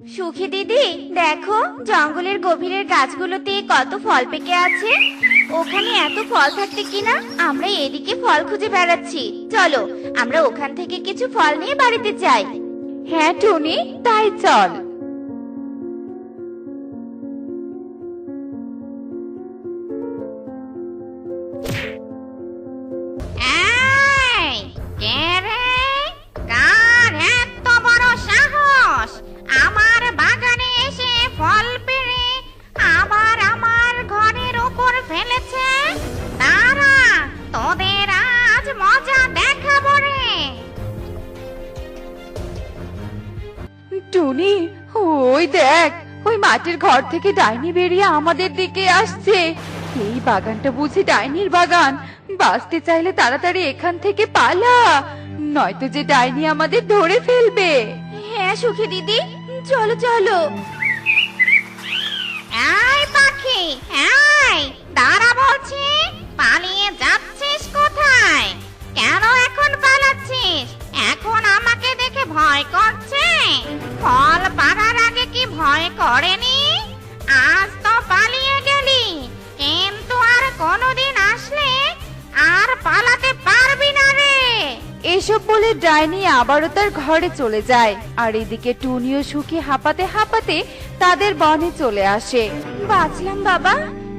সুখী দিদি, দেখো, জঙ্গলের গভীরের গাছগুলোতে কত ফল পেকে আছে। ওখানে এত ফল থাকতে কিনা? আমরা এদিকে ফল খুঁজে বেড়াচ্ছি। চলো, আমরা ওখান থেকে কিছু ফল নিয়ে বাড়িতে যাই। হ্যাঁ টুনি, তাই চল। টুনি, ওই দেখ, ওই মাটির ঘর থেকে ডাইনি বেরিয়ে আমাদের দিকে আসছে। এই বাগানটা বুঝি ডাইনির বাগান। বাঁচতে চাইলে তাড়াতাড়ি এখান থেকে পালা, নয়তো যে ডাইনি আমাদের ধরে ফেলবে। হ্যাঁ সুখী দিদি, চলো চলো। এই পাখি, এই, দাঁড়া বলছি, পালিয়ে যাচ্ছিস কোথায়? কেন এখন পালাচ্ছিস? এখন আমাকে দেখে ভয় করছে ফল পাড়ার আগে কি ভয় করেনি? আজ তো পালিয়ে গেলি কিন্তু আর কোনোদিন আসলে আর পালাতে পারবি না রে। এসব বলে ডাইনি আবারও তার ঘরে চলে যায় আর এদিকে টুনিও সুখী হাঁপাতে হাঁপাতে তাদের বনে চলে আসে। বাঁচলাম বাবা।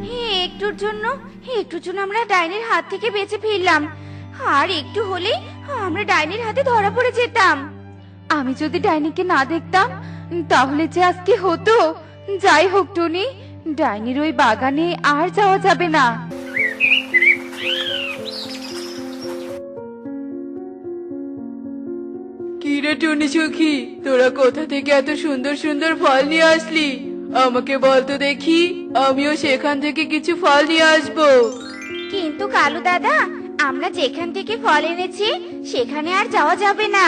হে একটুর জন্য একটুর জন্য আমরা ডাইনির হাত থেকে বেঁচে ফিরলাম। আর একটু হলেই আমরা ডাইনির হাতে ধরা পড়ে যেতাম। আমি যদি ডাইনিকে না দেখতাম তাহলে যে আজকে হতো? যাই হোক টুনি ডাইনির ওই বাগানে আর যাওয়া যাবে না। কি রে টুনি সুখী? তোরা কোথা থেকে এত সুন্দর সুন্দর ফল নিয়ে আসলি? আমাকে বল তো দেখি আমিও সেখান থেকে কিছু ফল নিয়ে আসব। কিন্তু কালু দাদা আমরা যেখান থেকে ফল এনেছি সেখানে আর যাওয়া যাবে না।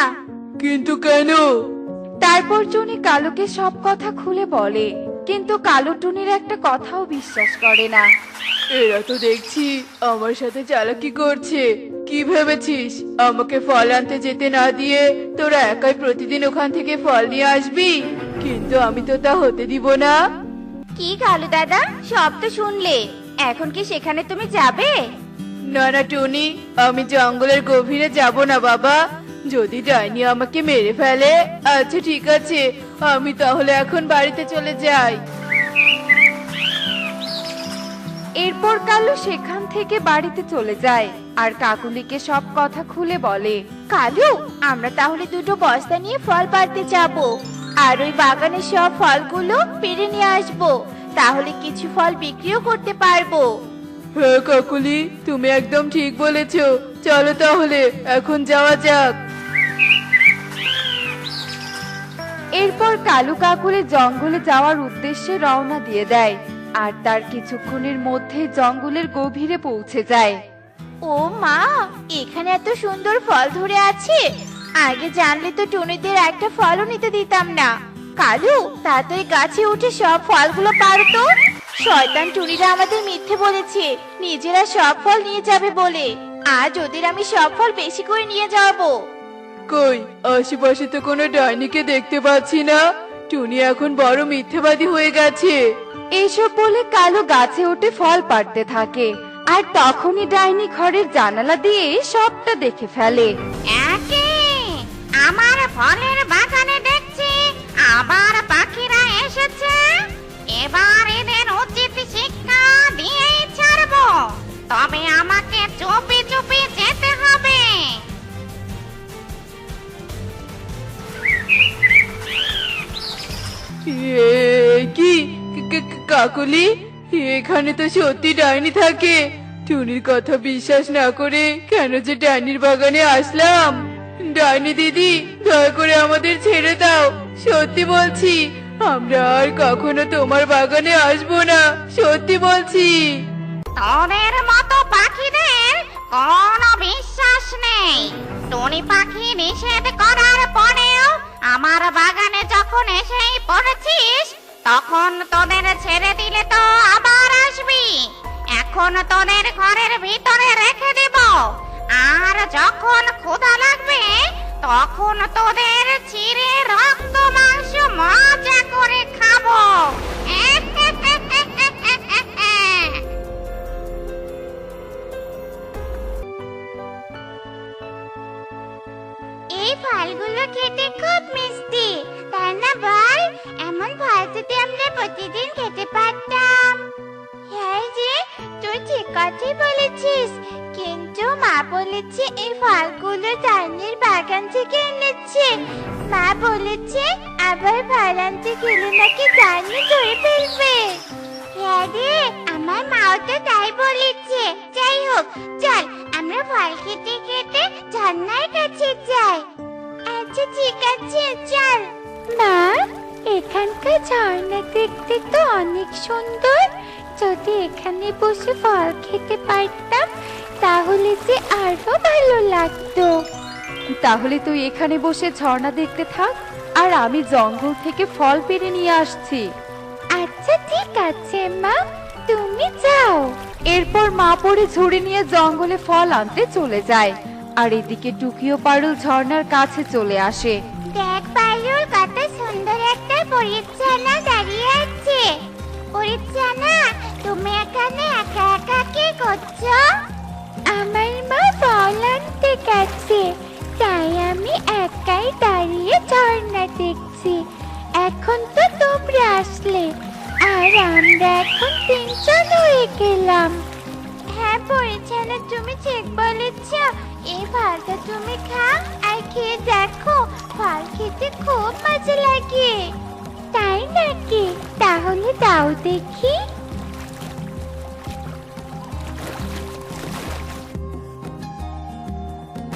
কিন্তু কেন? তারপর টুনি কালোকে সব কথা খুলে বলে কিন্তু কালো টুনির একটা কথাও বিশ্বাস করে না। এরা তো দেখছি আমার সাথে চালাকি করছে। কি ভেবেছিস? আমাকে ফল আনতে যেতে না দিয়ে তোরা একাই প্রতিদিন ওখান থেকে ফল নিয়ে আসবি? কিন্তু আমি তো তা হতে দিব না। কি কালু দাদা? সব তো শুনলে। এখন কি সেখানে তুমি যাবে? না না টনি আমি জঙ্গলের গভীরে যাব না বাবা। যদি ডাইনি আমাকে মেরে ফেলে আচ্ছা ঠিক আছে আমি তাহলে এখন বাড়িতে চলে যাই। এরপর কালু সেখান থেকে বাড়িতে চলে যায় আর কাকুলিকে সব কথা খুলে বলে কালু আমরা তাহলে দুটো বস্তা নিয়ে ফল পাড়তে যাব আর ওই বাগানের সব ফলগুলো পেরে নিয়ে আসব তাহলে কিছু ফল বিক্রিও করতে পারব। হ্যাঁ কাকুলি তুমি একদম ঠিক বলেছ। চলো তাহলে এখন যাওয়া যাক। এরপর কালু কাকুলি জঙ্গলে যাওয়ার উদ্দেশ্যে রওনা দিয়ে দেয় আর তার কিছুক্ষণের মধ্যে জঙ্গলের গভীরে পৌঁছে যায়। ও মা, এখানে এত সুন্দর ফল ধরে আছে। আগে জানলে তো টুনিদের একটা ফলও নিতে দিতাম না। কালু, তাড়াতাড়ি গাছে উঠে সব ফলগুলো পারতো শয়তান টুনিরা আমাদের মিথ্যে বলেছে, নিজেরা সব ফল নিয়ে যাবে বলে। আজ ওদের আমি সব ফল বেশি করে নিয়ে যাব। কই আশেপাশে তো কোনো ডাইনিকে দেখতে পাচ্ছি না। টুনি এখন বড় মিথ্যেবাদী হয়ে গেছে। এইসব বলে কালো গাছে উঠে ফল পাড়তে থাকে। আর তখনই ডাইনি ঘরের জানালা দিয়ে সবটা দেখে ফেলে। একে আমার ফলের বাগানে দেখছি আবার পাখিরা এসেছে। এবার এদের উচিত শিক্ষা দিয়েই ছাড়বো। তবে আমাকে চুপি চুপি যেতে এ, কি? কাকলি? এখানে তো সত্যি ডাইনি থাকে। টুনির কথা বিশ্বাস না করে কেন যে ডাইনির বাগানে আসলাম? ডাইনি দিদি দয়া করে আমাদের ছেড়ে দাও। সত্যি বলছি আমরা আর কখনো তোমার বাগানে আসব না। সত্যি বলছি। তোদের মতো পাখিদের কোনো বিশ্বাস নেই। টনি পাখি নিষেধ করার পরেও আমার বাগানে যখন এসেই পড়েছিস, তখন তোদের ছেড়ে দিলে তো আবার আসবি। এখন তোদের ঘরের ভিতরে রেখে দেব। আর যখন ক্ষুধা লাগবে, তখন তোদের ছিঁড়ে রক্ত মাংস মজা এই ফলগুলো খেতে খুব মিষ্টি। তাই না বল? এমন ফল যদি আমরা প্রতিদিন খেতে পারতাম। হ্যাঁ যে তুই ঠিক কথাই বলেছিস। কিন্তু মা বলেছে এই ফলগুলো জানির বাগান থেকে এনেছে। মা বলেছে আবার ফল আনতে গেলে নাকি জানি ধরে ফেলবে। হ্যাঁ রে, আমার মাও তো তাই বলেছে। যাই হোক, চল, আমরা ফল খেতে খেতে ঝর্ণার কাছে যাই। আচ্ছা ঠিক আছে চল। মা এখানকার ঝর্ণা দেখতে তো অনেক সুন্দর। যদি এখানে বসে ফল খেতে পারতাম তাহলে যে আরও ভালো লাগতো। তাহলে তুই এখানে বসে ঝর্ণা দেখতে থাক আর আমি জঙ্গল থেকে ফল পেরে নিয়ে আসছি। আচ্ছা ঠিক আছে মা। তুমি যাও। এরপর মা পড়ে ঝুড়ি নিয়ে জঙ্গলে ফল আনতে চলে যায়। আর এদিকে টুকিও পারুল ঝর্ণার কাছে চলে আসে। দেখ পারুল কত সুন্দর একটা পরিচ্ছন্ন দাঁড়িয়ে আছে। পরিচ্ছন্ন তুমি এখানে একা একা কি করছ? আমার মা ফল আনতে গেছে তাই আমি একাই দাঁড়িয়ে ঝর্ণা দেখছি। এখন তো তোমরা আসলে আর আমরা এখন তিনজন হয়ে গেলাম। হ্যাঁ পরিচ্ছন্ন তুমি ঠিক বলেছ। এই ফলটা তুমি খাও আর খেয়ে দেখো, ফল খেতে খুব মজা লাগে। তাই নাকি? তাহলে দাও দেখি।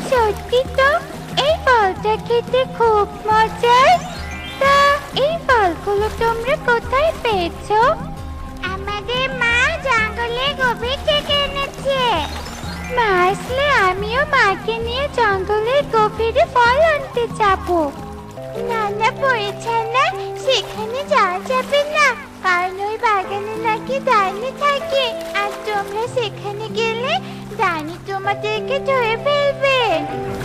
সত্যি তো, এই ফলটা খেতে খুব মজার তা, এই ফলগুলো তোমরা কোথায় পেয়েছ? আমাদের মা জঙ্গলে গভীর থেকে এনেছে। মা আসলে আমিও মাকে নিয়ে জঙ্গলের গভীরে ফল আনতে যাব। নানা পড়েছে না সেখানে যাওয়া যাবে না। কারণ ওই বাগানে নাকি ডাইনি থাকে। আর তোমরা সেখানে গেলে ডাইনি তোমাদেরকে ধরে ফেলবে।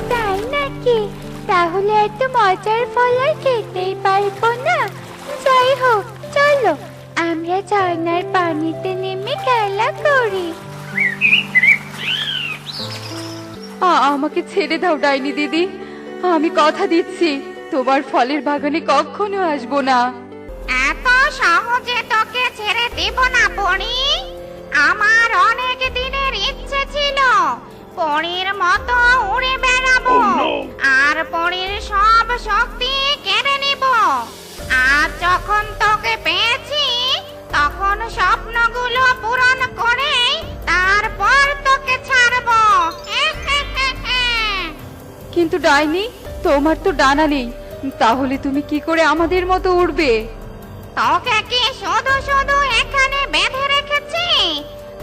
তাই নাকি? তাহলে এত মজার ফল আর খেতেই পারব না। যাই হোক, চলো। আমরা ঝর্ণার পানিতে নেমে খেলা করি। আমাকে ছেড়ে দাও ডাইনি দিদি। আমি কথা দিচ্ছি তোমার ফলের বাগানে কখনো আসব না। এত সহজে তোকে ছেড়ে দেব না পড়ি আমার অনেক দিনের ইচ্ছে ছিল পরীর মতো উড়ে বেড়াবো। আর পরীর সব শক্তি কেড়ে নিব। আর যখন তোকে পেয়েছি তখন স্বপ্নগুলো পূরণ করেই তারপর তোকে ছাড়বো। কিন্তু ডাইনি তোমার তো ডানা নেই। তাহলে তুমি কি করে আমাদের মতো উড়বে? তোকে কি শুধু শুধু এখানে বেঁধে রেখেছি?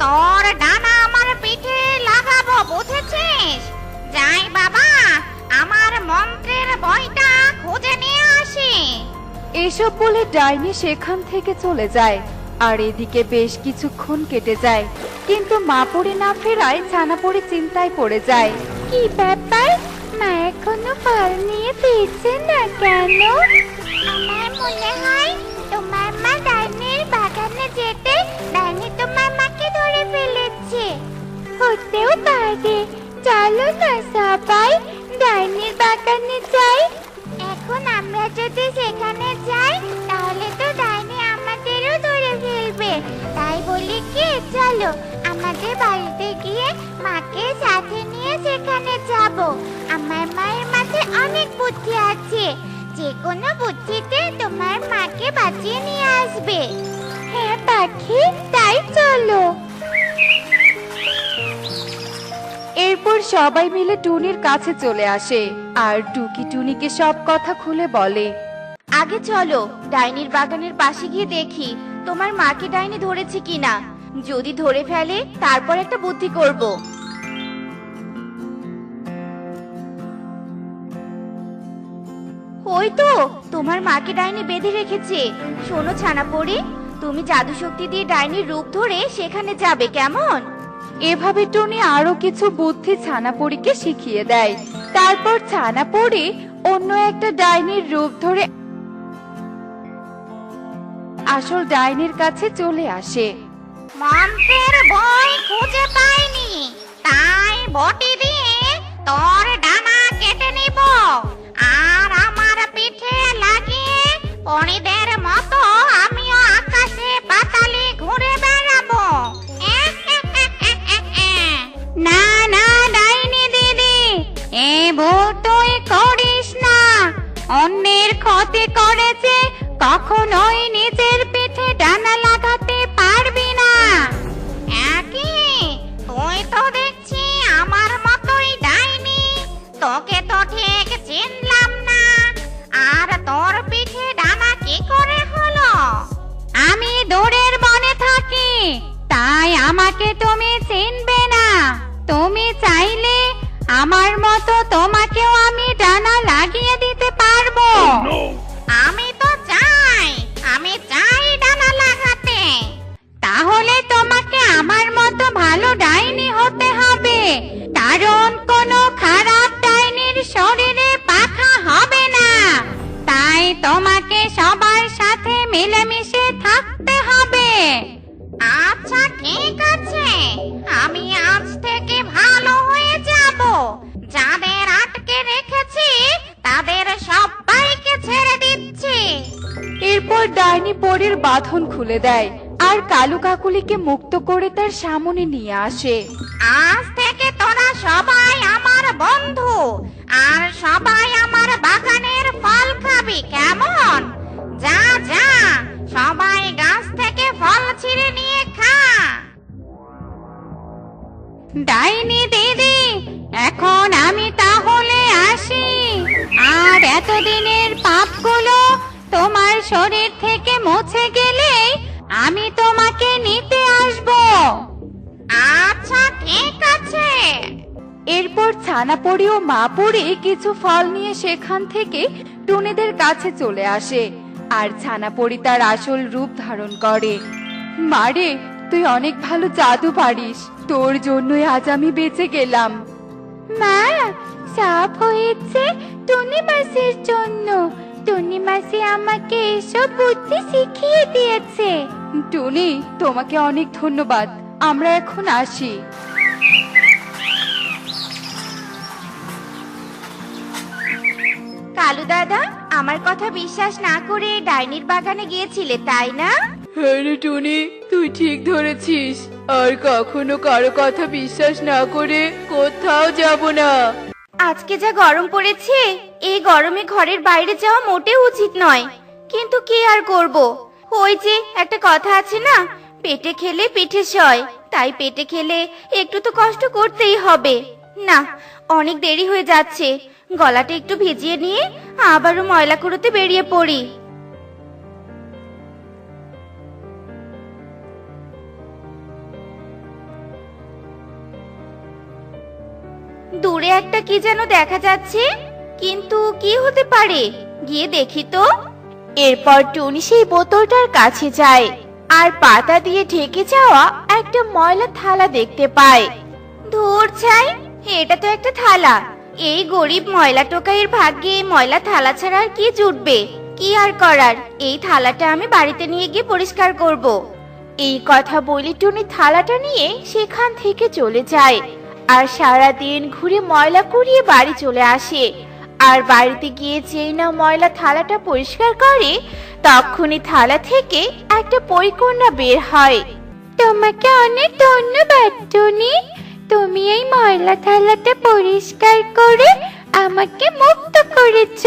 তোর ডানা আমার পিঠে লাগাবো বুঝেছিস? যাই বাবা আমার মন্ত্রের বইটা খুঁজে নিয়ে আসি। এসব বলে ডাইনি সেখান থেকে চলে যায় আর এদিকে বেশ কিছুক্ষণ কেটে যায়। কিন্তু মা পড়ে না ফেরায় ছানা পড়ে চিন্তায় পড়ে যায়। কি ব্যাপার? মা এখনও ফল নিয়ে ফিরছে না কেন? আমার মনে হয় তোমার মা ডাইনির বাগানে যেতে ডাইনি তোমার মাকে ধরে ফেলেছে। হতেও পারে। চলো না সবাই ডাইনির বাগানে যাই। এখন আমরা যদি সেখানে যাই তাহলে তো ডাইনি আমাদেরও ধরে ফেলবে। তাই বলি কি চলো আমাদের বাড়িতে গিয়ে মাকে সাথে নিয়ে সেখানে যাব। আমার মায়ের মাথায় অনেক বুদ্ধি আছে। যে কোনো বুদ্ধিতে তোমার মাকে বাঁচিয়ে নিয়ে আসবে। হ্যাঁ পাখি তাই চলো। এরপর সবাই মিলে টুনির কাছে চলে আসে আর টুকি টুনিকে সব কথা খুলে বলে। আগে চলো ডাইনির বাগানের পাশে গিয়ে দেখি তোমার মাকে ডাইনি ধরেছে কিনা। যদি ধরে ফেলে তারপর একটা বুদ্ধি করব। ওই তো তোমার মাকে ডাইনি বেঁধে রেখেছে। শোনো ছানা পড়ি তুমি জাদু শক্তি দিয়ে ডাইনির রূপ ধরে সেখানে যাবে কেমন? এভাবে টুনি আরও কিছু বুদ্ধি ছানাপড়িকে শিখিয়ে দেয়। তারপর ছানাপড়ি অন্য একটা ডাইনির রূপ ধরে আসল ডাইনির কাছে চলে আসে। মন্ত্রের বই খুঁজে পাইনি তাই বটি দিয়ে তোর ডানা কেটে নিব। পরিদের মতো আমিও আকাশে পাতালি ঘুরে বেড়াবো। না না, ডাইনি দিদি, এ ভুল তুই করিস না। অন্যের ক্ষতি করেছে কখনোই নিজের ডাইনি পরীর বাঁধন খুলে দেয়, আর কালু কাকুলিকে মুক্ত করে তার সামনে নিয়ে আসে। আজ থেকে তোরা সবাই আমার বন্ধু, আর সবাই আমার বাগানের ফল খাবি, কেমন? যা যা, সবাই গাছ থেকে ফল ছিঁড়ে নিয়ে খা। ডাইনি দিদি, এখন আমি তাহলে আসি, আর এতদিনের পাপগুলো তোমার শরীর থেকে মুছে গেলেই আমি তোমাকে নিতে আসব। আচ্ছা ঠিক আছে। এরপর ছানাপড়ি ও মা পড়ে কিছু ফল নিয়ে সেখান থেকে টুনিদের কাছে চলে আসে আর ছানাপড়ি তার আসল রূপ ধারণ করে। মারে তুই অনেক ভালো জাদু পারিস। তোর জন্যই আজ আমি বেঁচে গেলাম। মা সাপ হয়েছে টুনি মাসির জন্য। টুনি মাসি আমাকে এসব বুদ্ধি শিখিয়ে দিয়েছে। টুনি তোমাকে অনেক ধন্যবাদ। আমরা এখন আসি। কালু দাদা আমার কথা বিশ্বাস না করে ডাইনির বাগানে গিয়েছিলে তাই না? হ্যাঁ রে টুনি তুই ঠিক ধরেছিস। আর কখনো কারও কথা বিশ্বাস না করে কোথাও যাব না। আজকে যা গরম পড়েছে এই গরমে ঘরের বাইরে যাওয়া মোটেও উচিত নয়। কিন্তু কি আর করব? ওই যে একটা কথা আছে না, পেটে খেলে পিঠে সয়, তাই পেটে খেলে একটু তো কষ্ট করতেই হবে। না, অনেক দেরি হয়ে যাচ্ছে। গলাটা একটু ভিজিয়ে নিয়ে আবারও ময়লা কুড়োতে বেরিয়ে পড়ি। দূরে একটা কি যেন দেখা যাচ্ছে? কিন্তু কি হতে পারে? গিয়ে দেখি তো। এরপর টুনি সেই বোতলটার কাছে যায় আর পাতা দিয়ে ঢেকে যাওয়া একটা ময়লা থালা দেখতে পায়। ধুর ছাই এটা তো একটা থালা। এই গরিব ময়লা টোকাইয়ের ভাগ্যে এই ময়লা থালা ছাড়া আর কি জুটবে? কি আর করার? এই থালাটা আমি বাড়িতে নিয়ে গিয়ে পরিষ্কার করব। এই কথা বলে টুনি থালাটা নিয়ে সেখান থেকে চলে যায় আর সারা দিন ঘুরে ময়লা কুড়িয়ে বাড়ি চলে আসে। আর বাড়িতে গিয়ে যেই না ময়লা থালাটা পরিষ্কার করে তখনই থালা থেকে একটা পরিকন্যা বের হয়। তোমাকে অনেক ধন্যবাদ টুনি। তুমি এই ময়লা থালাটা পরিষ্কার করে আমাকে মুক্ত করেছ।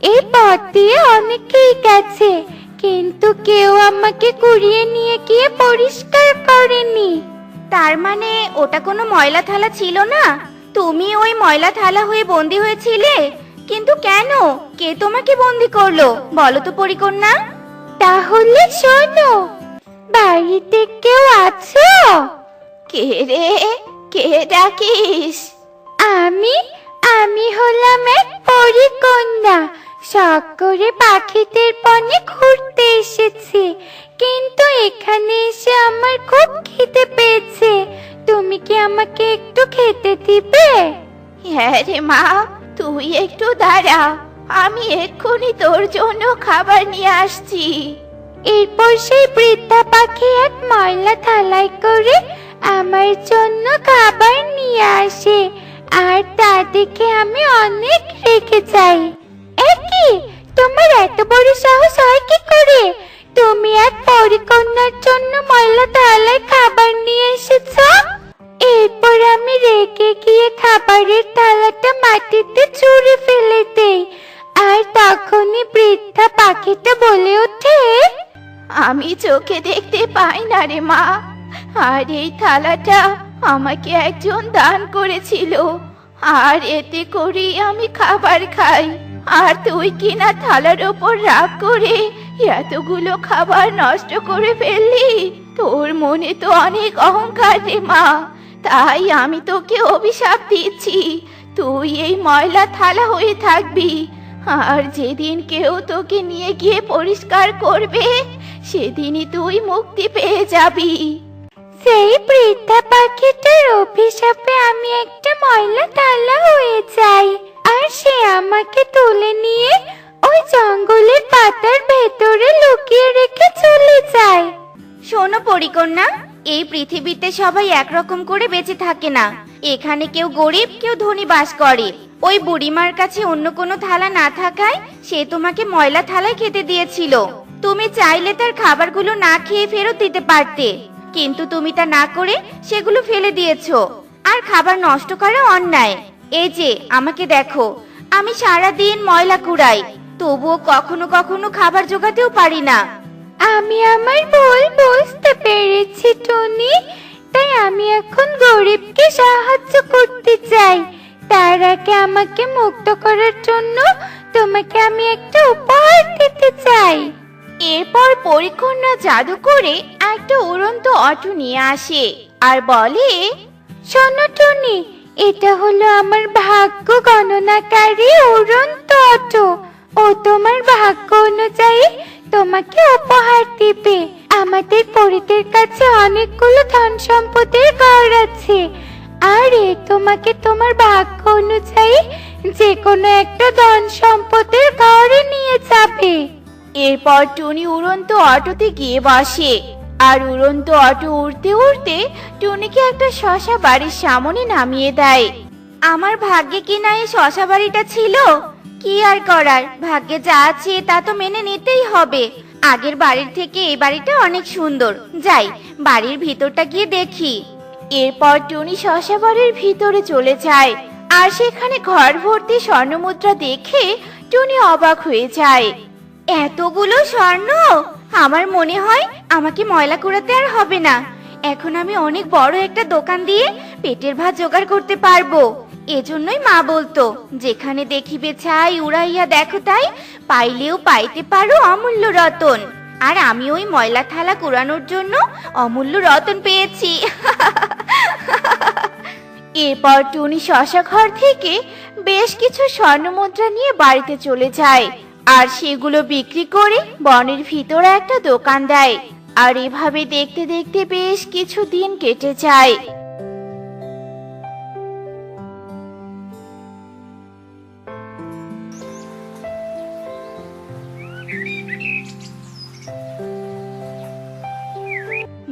এই পথ দিয়ে অনেকেই গেছে কিন্তু কেউ আমাকে কুড়িয়ে নিয়ে গিয়ে পরিষ্কার করেনি। তার মানে ওটা কোনো ময়লা থালা ছিল না? তুমি ওই ময়লা থালা হয়ে বন্দি হয়েছিলে? কিন্তু কেন? কে তোমাকে বন্দি করল? বলো তো পরিকন্যা। তাহলে শোনো, বাড়িতে কেউ আছো? কে রে? কে ডাকিস? আমি আমি হলাম এক পরিকন্যা। শখ করে পাখিদের বনে ঘুরতে এসেছি। কিন্তু এখানে এসে আমার খুব খিদে পেয়েছে। তুমি কি আমাকে একটু খেতে দিবে? হ্যাঁ রে মা তুই একটু দাঁড়া আমি এক্ষুনি তোর জন্য খাবার নিয়ে আসছি। এরপর সেই বৃদ্ধা পাখি এক ময়লা থালায় করে আমার জন্য খাবার নিয়ে আসে আর তা দেখে আমি অনেক রেখে যাই। একই তোমার এত বড় সাহস হয় কি করে? তুমি এক পরিকন্যার জন্য ময়লা থালায় খাবার নিয়ে এসেছ? এরপর আমি রেগে গিয়ে খাবারের থালাটা মাটিতে ছুঁড়ে ফেলে দেই। আর তখনই বৃদ্ধা পাখিটা বলে ওঠে, আমি চোখে দেখতে পাই না রে মা। আর এই থালাটা আমাকে একজন দান করেছিল। আর এতে করে আমি খাবার খাই। আর তুই কিনা থালার ওপর রাগ করে এতগুলো খাবার নষ্ট করে ফেললি? তোর মনে তো অনেক অহংকার রে মা। তাই আমি তোকে অভিশাপ দিচ্ছি। তুই এই ময়লা থালা হয়ে থাকবি। আর যেদিন কেউ তোকে নিয়ে গিয়ে পরিষ্কার করবে সেদিনই তুই মুক্তি পেয়ে যাবি। সেই বৃদ্ধা পাখিটার অভিশাপে আমি একটা ময়লা থালা হয়ে যাই। আর সে আমাকে তুলে নিয়ে ওই জঙ্গলের পাতার ভেতরে লুকিয়ে রেখে চলে যায়। শোনো পরিকন্যা এই পৃথিবীতে সবাই একরকম করে বেঁচে থাকে না। এখানে কেউ গরিব, কেউ ধনী বাস করে। ওই বুড়িমার কাছে অন্য কোনো থালা না থাকায় সে তোমাকে ময়লা থালায় খেতে দিয়েছিল। তুমি চাইলে তার খাবারগুলো না খেয়ে ফেরত দিতে পারতে। কিন্তু তুমি তা না করে সেগুলো ফেলে দিয়েছ। আর খাবার নষ্ট করা অন্যায়। এই যে, আমাকে দেখো। আমি সারা দিন ময়লা কুড়াই। তবুও কখনো কখনো খাবার জোগাতেও পারি না। আমি আমার ভুল বুঝতে পেরেছি টনি। তাই আমি এখন গরিবকে সাহায্য করতে চাই। তার আগে আমাকে মুক্ত করার জন্য তোমাকে আমি একটা উপহার দিতে চাই। এরপর পরীক্ষণরা জাদু করে একটা উড়ন্ত অটো নিয়ে আসে আর বলে শোনো টনি এটা হলো আমার ভাগ্য গণনাকারী উড়ন্ত অটো। ও তোমার ভাগ্য অনুযায়ী তোমাকে উপহার দিবে। আমাদের পরিদের কাছে অনেকগুলো ধন সম্পদের ঘর আছে। আর তোমাকে তোমার ভাগ্য অনুযায়ী যে কোনো একটা ধন সম্পদের ঘরে নিয়ে যাবে। এরপর টুনি উড়ন্ত অটোতে গিয়ে বসে। আর উড়ন্ত অটো উড়তে উড়তে টুনিকে একটা শশা বাড়ির সামনে নামিয়ে দেয়। আমার ভাগ্যে কি না এই শশা বাড়িটা ছিল? কি আর করার? ভাগ্যে যা আছে তা তো মেনে নিতেই হবে। আগের বাড়ির থেকে এই বাড়িটা অনেক সুন্দর। যাই, বাড়ির ভিতরটা গিয়ে দেখি। এরপর টুনি শশা বাড়ির ভিতরে চলে যায়। আর সেখানে ঘর ভর্তি স্বর্ণমুদ্রা দেখে টুনি অবাক হয়ে যায়। এতগুলো স্বর্ণ! আমার মনে হয় আমাকে ময়লা কুড়াতে আর হবে না। এখন আমি অনেক বড় একটা দোকান দিয়ে পেটের ভাত জোগাড় করতে পারব। এজন্যই মা বলতো, যেখানে দেখিবে ছাই উড়াইয়া দেখো তাই, পাইলেও পাইতে পারো অমূল্য রতন। আর আমি ওই ময়লা থালা কুড়ানোর জন্য অমূল্য রতন পেয়েছি। এরপর টুনি শশা ঘর থেকে বেশ কিছু স্বর্ণমুদ্রা নিয়ে বাড়িতে চলে যায়, আর সেগুলো বিক্রি করে বনের ভিতরে একটা দোকান দেয়, আর এভাবে দেখতে দেখতে বেশ কিছু দিন কেটে যায়।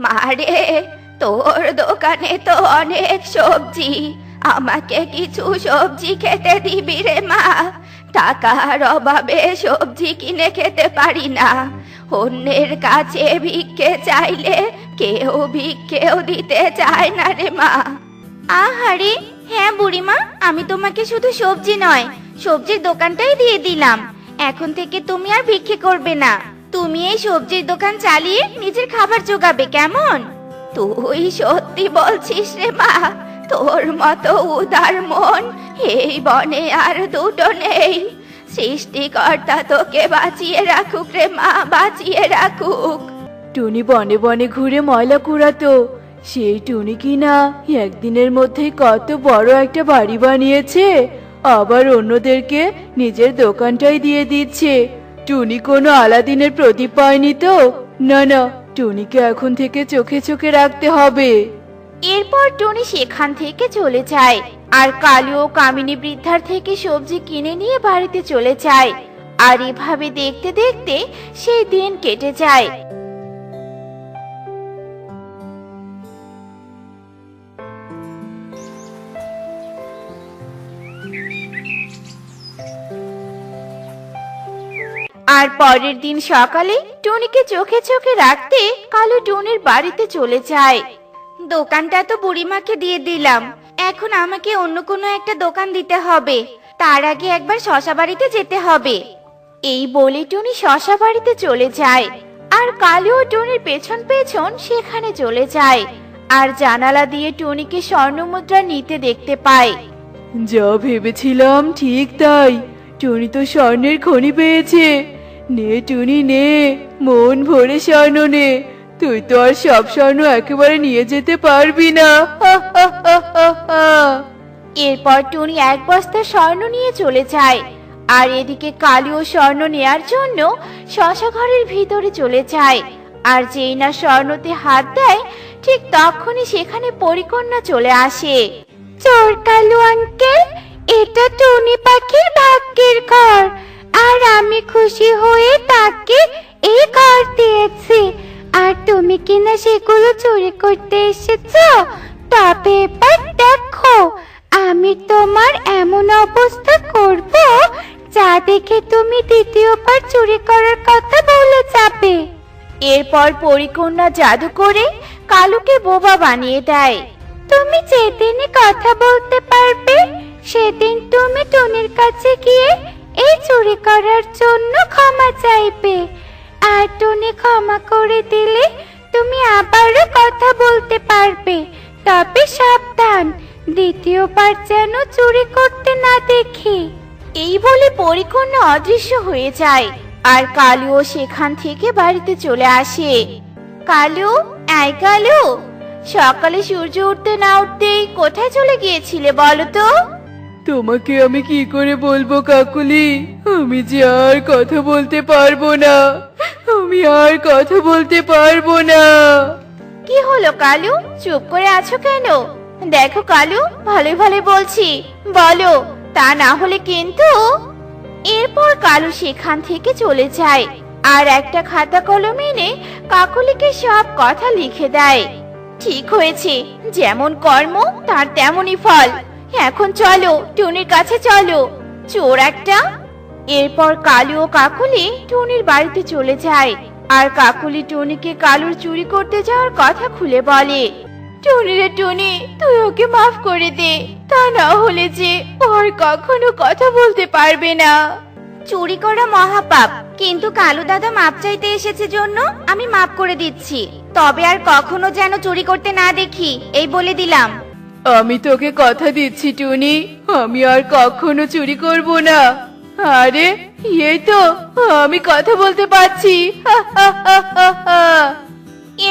মারে, তোর দোকানে তো অনেক সবজি। আমাকে কিছু সবজি খেতে দিবি রে মা। টাকার অভাবে সবজি কিনে খেতে পারি না। অন্যের কাছে ভিক্ষে চাইলে কেউ ভিক্ষেও দিতে চায় না রে মা। আহারে হ্যাঁ বুড়িমা, আমি তোমাকে শুধু সবজি নয়, সবজির দোকানটাই দিয়ে দিলাম। এখন থেকে তুমি আর ভিক্ষে করবে না। তুমি এই সবজির দোকান চালিয়ে নিজের খাবার জোগাবে, কেমন? তুই সত্যি বলছিস রে মা, তোর মতো উদার মন এই বনে আর দুটো নেই। সৃষ্টিকর্তা তোকে বাঁচিয়ে রাখুক রে মা, বাঁচিয়ে রাখুক। টুনি বনে বনে ঘুরে ময়লা কুড়াতো। সেই টুনি কিনা একদিনের মধ্যে কত বড় একটা বাড়ি বানিয়েছে। আবার অন্যদেরকে নিজের দোকানটাই দিয়ে দিচ্ছে। টুনি কোনো আলাদিনের প্রদীপ পায়নি তো? না না, টুনিকে এখন থেকে চোখে চোখে রাখতে হবে। এরপর টুনি সেখান থেকে চলে যায় আর কালু ও কামিনী বৃদ্ধার থেকে সবজি কিনে নিয়ে বাড়িতে চলে যায়। আর এভাবে দেখতে দেখতে সেই দিন কেটে যায়। আর পরের দিন সকালে টুনিকে চোখে চোখে রাখতে কালু টুনির বাড়িতে চলে যায়। দোকানটা তো বুড়িমাকে দিয়ে দিলাম। এখন আমাকে অন্য কোনো একটা দোকান দিতে হবে। তার আগে একবার শশা বাড়িতে যেতে হবে। এই বলে টুনি শশা বাড়িতে চলে যায়। আর কালু টুনির পেছন পেছন সেখানে চলে যায়। আর জানালা দিয়ে টুনিকে স্বর্ণমুদ্রা নিতে দেখতে পায়। যা ভেবেছিলাম ঠিক তাই। টুনি তো স্বর্ণের খনি পেয়েছে। নে টুনি, নে। মন ভরে স্বর্ণ নে। তুই তো আর সব স্বর্ণ একেবারে নিয়ে যেতে পারবি না। এরপর টুনি এক বস্তা স্বর্ণ নিয়ে চলে যায়। আর এদিকে কালিও স্বর্ণ নেয়ার জন্য শশা ঘরের ভিতরে চলে যায়। আর যেই না স্বর্ণতে হাত দেয়, ঠিক তখনই সেখানে পরিকন্যা চলে আসে। চোর কালু আঙ্কেল, এটা টুনি পাখির ভাগ্যের ঘর। আর আমি খুশি হয়ে তাকে এই ঘর দিয়েছি। আর তুমি কিনা সেগুলো চুরি করতে এসেছ? তবে এবার দেখো আমি তোমার এমন অবস্থা করব যা দেখে তুমি দ্বিতীয়বার চুরি করার কথা বলে যাবে। এরপর পরিকন্যা জাদু করে কালুকে বোবা বানিয়ে দেয়। তুমি যেদিনই কথা বলতে পারবে সেদিন তুমি টুনির কাছে গিয়ে এই চুরি করার জন্য ক্ষমা চাইবে। আর টুনি ক্ষমা করে দিলে তুমি আবারও কথা বলতে পারবে। তবে সাবধান, দ্বিতীয়বার যেন চুরি করতে না দেখি। এই বলে পরিকন্যা অদৃশ্য হয়ে যায় আর কালুও সেখান থেকে বাড়িতে চলে আসে। কালু এই কালু। সকালে সূর্য উঠতে না উঠতেই কোথায় চলে গিয়েছিলে বলো তো? তোমাকে আমি কি করে বলব, কাকুলি? আমি যে আর কথা বলতে পারব না। আমি আর কথা বলতে পারব না। কি হলো, কালু? চুপ করে আছো কেন? দেখো, কালু, ভালোই ভালো বলছি। বলো, তা না হলে কিন্তু এরপর কালু সেখান থেকে চলে যায় আর একটা খাতা কলম এনে কাকুলিকে সব কথা লিখে দেয়। ঠিক হয়েছে, যেমন কর্ম, তার তেমনই ফল। এখন চলো, টুনির কাছে চলো। চোর একটা। এরপর কালু ও কাকুলি টুনির বাড়িতে চলে যায়। আর কাকুলি টুনিকে কালুর চুরি করতে যাওয়ার কথা খুলে বলে, টুনি রে টুনি, তুই ওকে মাফ করে দে। তা না হলে যে ওর কখনো কথা বলতে পারবে না। চুরি করা মহাপাপ। কিন্তু কালু দাদা মাপ চাইতে এসেছে জন্য আমি মাপ করে দিচ্ছি। তবে আর কখনো যেন চুরি করতে না দেখি, এই বলে দিলাম। আমি তোকে কথা দিচ্ছি, টুনি। আমি আর কখনো চুরি করব না। আরে, এই তো, আমি কথা বলতে পারছি।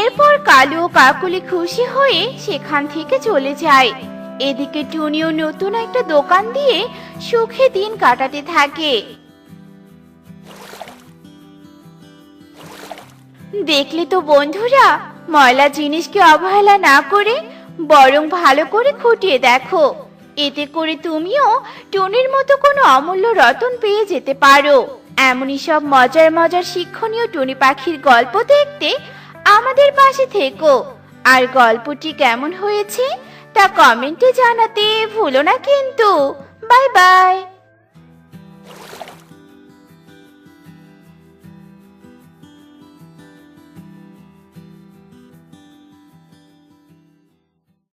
এরপর কালু ও কাকুলি খুশি হয়ে সেখান থেকে চলে যায়। এদিকে টুনিও নতুন একটা দোকান দিয়ে সুখে দিন কাটাতে থাকে। দেখলে তো বন্ধুরা, ময়লা জিনিসকে অবহেলা না করে বরং ভালো করে খুঁটিয়ে দেখো। এতে করে তুমিও টুনির মতো কোনো অমূল্য রতন পেয়ে যেতে পারো। এমনই সব মজার মজার শিক্ষণীয় টুনি পাখির গল্প দেখতে আমাদের পাশে থেকো। আর গল্পটি কেমন হয়েছে তা কমেন্টে জানাতে ভুলো না কিন্তু। Bye bye.